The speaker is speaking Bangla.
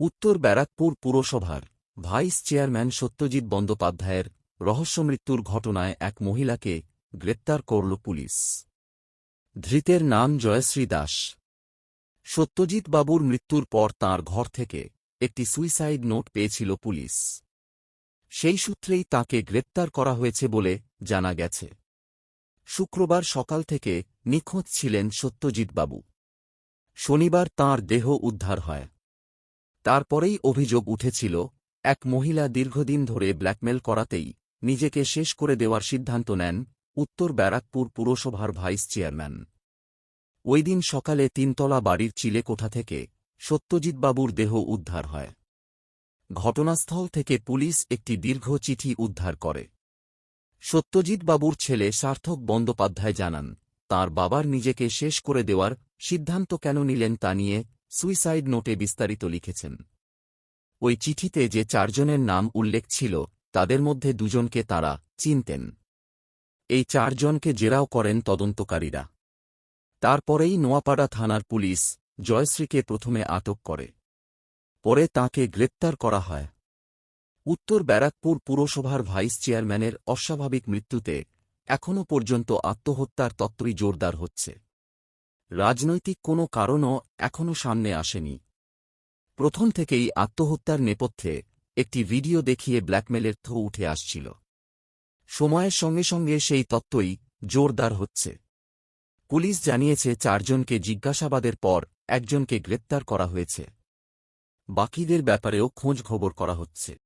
উত্তর ব্যারাকপুর পুরসভার ভাইস চেয়ারম্যান সত্যজিৎ বন্দ্যোপাধ্যায়ের রহস্যমৃত্যুর ঘটনায় এক মহিলাকে গ্রেপ্তার করল পুলিশ। ধৃতের নাম জয়শ্রী দাস। সত্যজিৎ বাবুর মৃত্যুর পর তাঁর ঘর থেকে একটি সুইসাইড নোট পেয়েছিল পুলিশ। সেই সূত্রেই তাকে গ্রেপ্তার করা হয়েছে বলে জানা গেছে। শুক্রবার সকাল থেকে নিখোঁজ ছিলেন সত্যজিৎ বাবু। শনিবার তাঁর দেহ উদ্ধার হয়। তারপরেই অভিযোগ উঠেছিল, এক মহিলা দীর্ঘদিন ধরে ব্ল্যাকমেল করাতেই নিজেকে শেষ করে দেওয়ার সিদ্ধান্ত নেন উত্তর ব্যারাকপুর পুরসভার ভাইস চেয়ারম্যান। ওই দিন সকালে তিনতলা বাড়ির চিলেকোঠা থেকে সত্যজিৎবাবুর দেহ উদ্ধার হয়। ঘটনাস্থল থেকে পুলিশ একটি দীর্ঘ চিঠি উদ্ধার করে। সত্যজিৎবাবুর ছেলে সার্থক বন্দ্যোপাধ্যায় জানান, তার বাবার নিজেকে শেষ করে দেওয়ার সিদ্ধান্ত কেন নিলেন তা নিয়ে সুইসাইড নোটে বিস্তারিত লিখেছেন। ওই চিঠিতে যে চারজনের নাম উল্লেখ ছিল, তাদের মধ্যে দুজনকে তারা চিনতেন। এই চারজনকে জেরাও করেন তদন্তকারীরা। তারপরেই নোয়াপাড়া থানার পুলিশ জয়শ্রীকে প্রথমে আটক করে। পরে তাঁকে গ্রেপ্তার করা হয়। উত্তর ব্যারাকপুর পুরসভার ভাইস চেয়ারম্যানের অস্বাভাবিক মৃত্যুতে এখনও পর্যন্ত আত্মহত্যার তত্ত্বই জোরদার হচ্ছে। রাজনৈতিক কোনো কারণও এখনও সামনে আসেনি। প্রথম থেকেই আত্মহত্যার নেপথ্যে একটি ভিডিও দেখিয়ে ব্ল্যাকমেলের থো উঠে আসছিল। সময়ের সঙ্গে সঙ্গে সেই তত্ত্বই জোরদার হচ্ছে। পুলিশ জানিয়েছে চারজনকে জিজ্ঞাসাবাদের পর একজনকে গ্রেপ্তার করা হয়েছে। বাকিদের ব্যাপারেও খোঁজ খবর করা হচ্ছে।